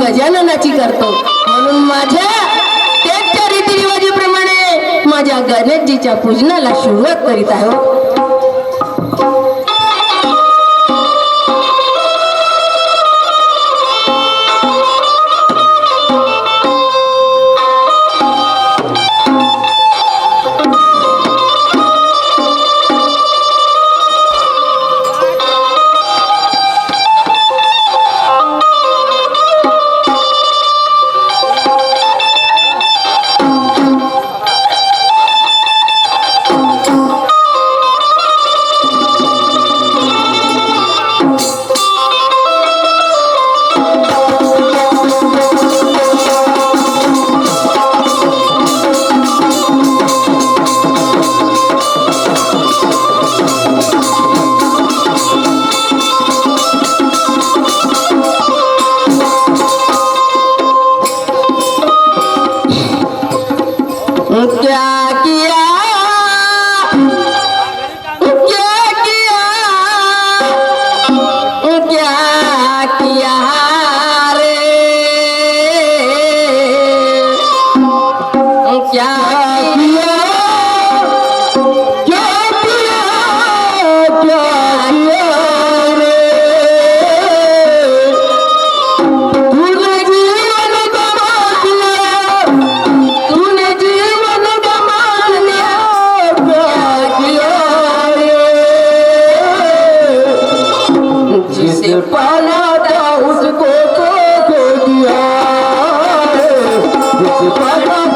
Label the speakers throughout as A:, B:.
A: गजाननाची करतो. म्हणून माझ्या त्याच्या रीतिरिवाजीप्रमाणे माझ्या गणेशजीच्या पूजनाला सुरुवात करीत आहे. pra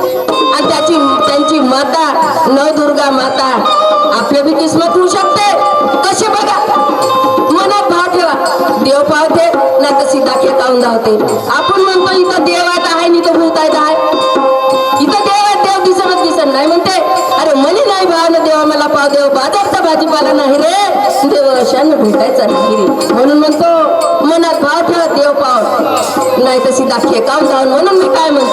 A: आणि त्याची त्यांची माता नवदुर्गा माता आपले बी किस्मत होऊ शकते. कसे बघा? मनात भाव ठेवा. देव पावते नाही तर सीधा काऊन धावते? आपण म्हणतो इथं देवात आहे नि तो भूत आहे. आहे इथं देव आहे देव दिसत दिसत नाही म्हणते. अरे मनी नाही भावना देवा मला पाव देव बाजारचा भाजीपाला नाही रे. देव अशानं भेटायचा नाही रे. म्हणून म्हणतो मनात भाव ठेवा देव पाव. नाही तर सीधा खेकावून धावून? म्हणून मी काय म्हणते?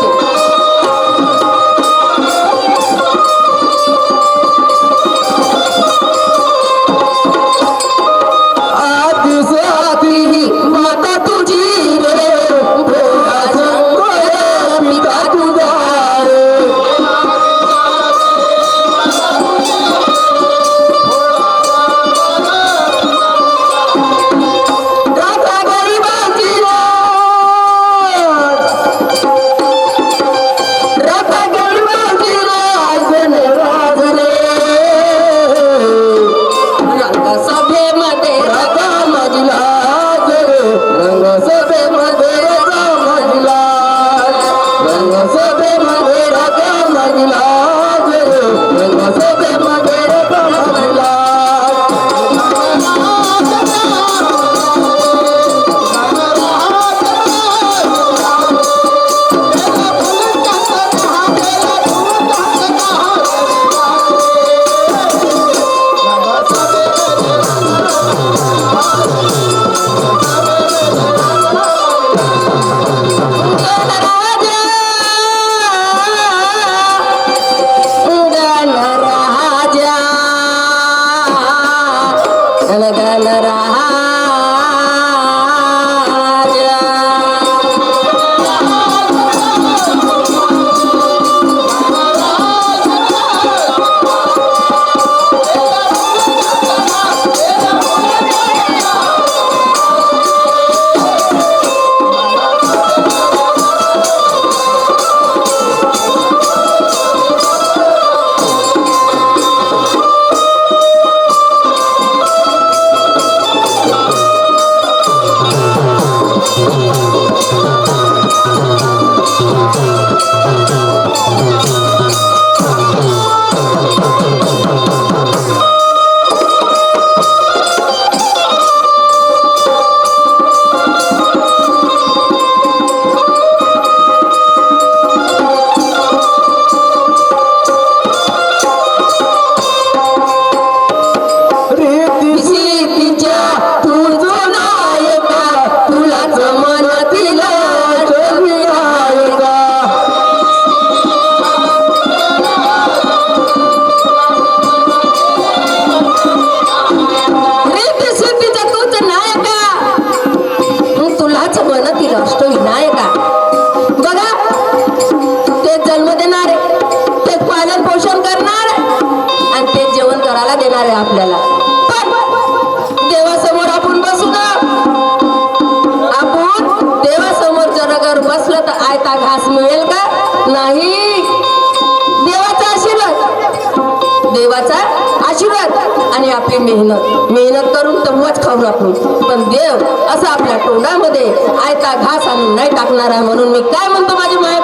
A: आणि मेहनत मेहनत करून तेव्हाच खाऊ आपण पण देव असं आपल्या तोंडामध्ये आयता घास आणून नाही टाकणार आहे म्हणून मी काय म्हणतो माझे माय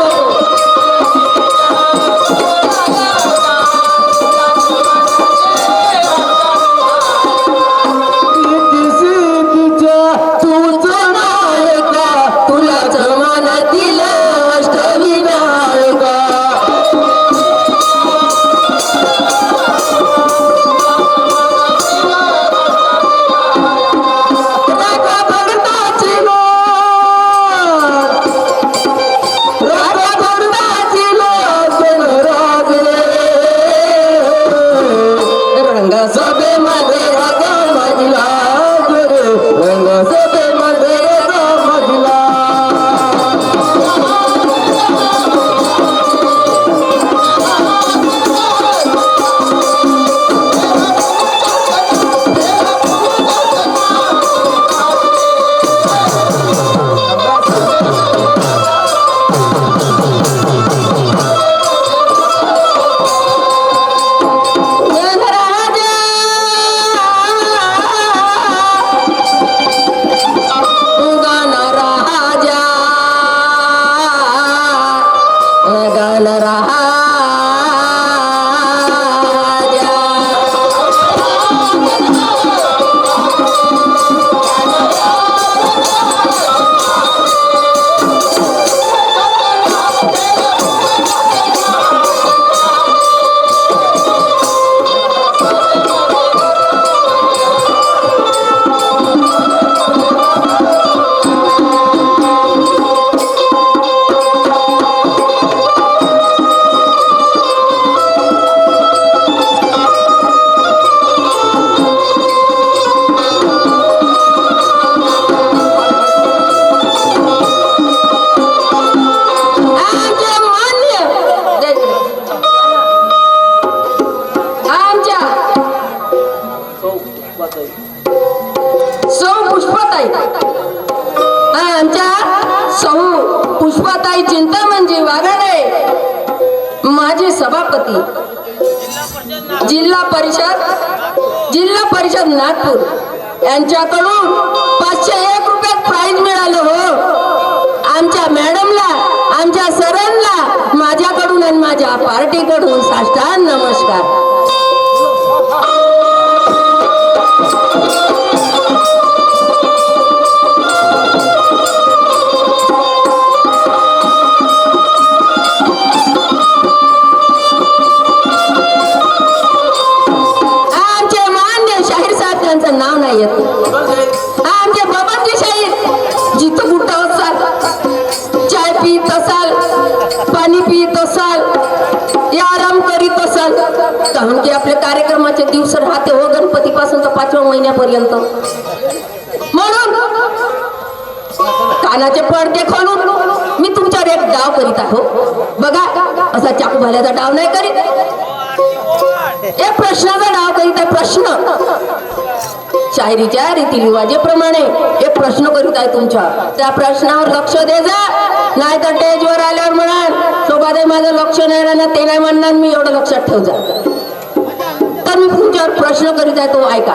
A: जिल्हा परिषद जिल्हा परिषद नागपूर. यांच्याकडून पाचशे एक रुपयात प्राईज मिळालं हो. आमच्या मॅडमला आमच्या सरांना माझ्याकडून आणि माझ्या पार्टीकडून साष्टांना महिन्यापर्यंत. म्हणून कानाचे पडदे खोलून मी तुमच्यावर एक डाव करीत आहो बघा असा चाकू भाल्याचा डाव नाही करीत. एक प्रश्नाचा डाव करीत आहे प्रश्न. शायरीच्या रीतिरिवाजेप्रमाणे एक प्रश्न करीत आहे तुमच्या. त्या प्रश्नावर लक्ष दे जा. नाही तर टेजवर आल्यावर म्हणाल सोबत माझं लक्ष नाही राहणार ते नाही म्हणणार मी एवढं लक्षात ठेव जा. तर मी तुमच्यावर प्रश्न करीत आहे तो ऐका.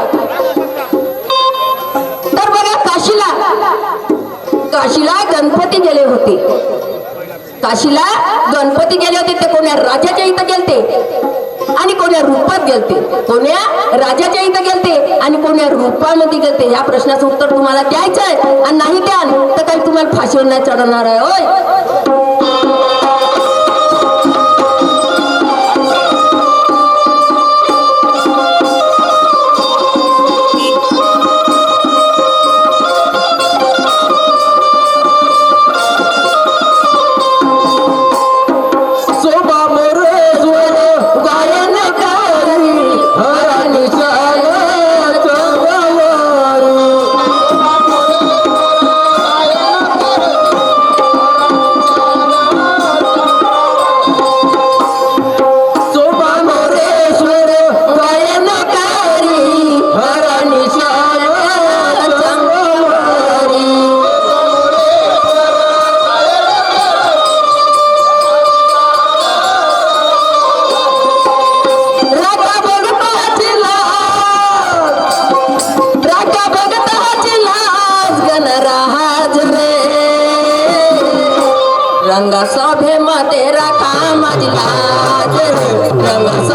A: तर बघा काशीला काशीला गणपती गेले होते. काशीला गणपती गेले होते ते कोण्या राजाच्या इथं गेलते? आणि कोण्या रूपात गेलते? कोण्या राजाच्या इथं गेलते? आणि कोण्या रूपामध्ये गेलते? या प्रश्नाचं उत्तर तुम्हाला द्यायचं आहे. आणि नाही द्याल तर काही तुम्हाला फाशीवर नाही चढवणार आहे. होय? रंग सभे राखा माझी लाज राखा माझी लाज रंग